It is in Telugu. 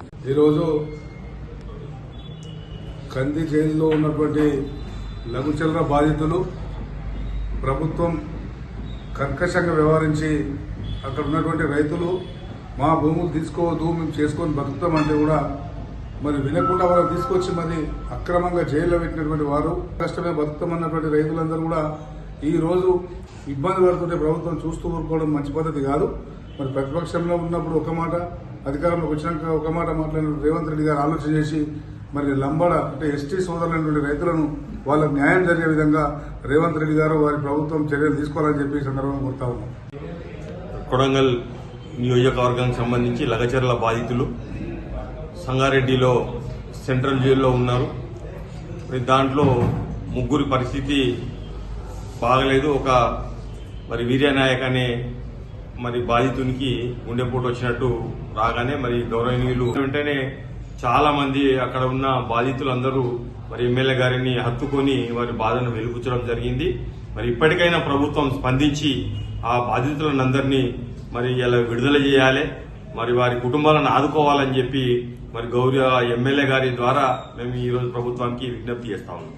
ఈరోజు కంది జైల్లో ఉన్నటువంటి లఘుచలన బాధితులు ప్రభుత్వం కర్కశంగా వ్యవహరించి అక్కడ ఉన్నటువంటి రైతులు మా భూములు తీసుకోవద్దు మేము చేసుకొని బతుకుతామంటే కూడా మరి వినకుండా వాళ్ళు తీసుకొచ్చి మరి అక్రమంగా జైల్లో పెట్టినటువంటి వారు కష్టమే బతుకుతామన్నటువంటి రైతులందరూ కూడా ఈ రోజు ఇబ్బంది పడుతుంటే ప్రభుత్వం చూస్తూ ఊరుకోవడం మంచి పద్ధతి కాదు. మరి ప్రతిపక్షంలో ఉన్నప్పుడు ఒక మాట అధికారంలోకి వచ్చినాక ఒక మాట మాట్లాడిన రేవంత్ రెడ్డి గారు ఆలోచన చేసి మరి లంబడ అంటే ఎస్టీ సోదరులైనటువంటి రైతులను వాళ్ళకు న్యాయం జరిగే విధంగా రేవంత్ రెడ్డి గారు వారి ప్రభుత్వం చర్యలు తీసుకోవాలని చెప్పి సందర్భంగా కోరుతా ఉన్నాం. కొడంగల్ నియోజకవర్గానికి సంబంధించి లగచర్ల బాధితులు సంగారెడ్డిలో సెంట్రల్ జైల్లో ఉన్నారు. మరి దాంట్లో ముగ్గురి పరిస్థితి బాగలేదు. ఒక మరి వీర్యనాయక్ అనే మరి బాధితునికి గుండెపోటు వచ్చినట్టు రాగానే మరి గౌరవనీయులు వెంటనే చాలా మంది అక్కడ ఉన్న బాధితులందరూ మరి ఎమ్మెల్యే గారిని హత్తుకొని వారి బాధను వెలుగుచడం జరిగింది. మరి ఇప్పటికైనా ప్రభుత్వం స్పందించి ఆ బాధితులందరినీ మరి ఇలా విడుదల చేయాలి. మరి వారి కుటుంబాలను ఆదుకోవాలని చెప్పి మరి గౌరవ ఎమ్మెల్యే గారి ద్వారా మేము ఈరోజు ప్రభుత్వానికి విజ్ఞప్తి చేస్తా ఉన్నాం.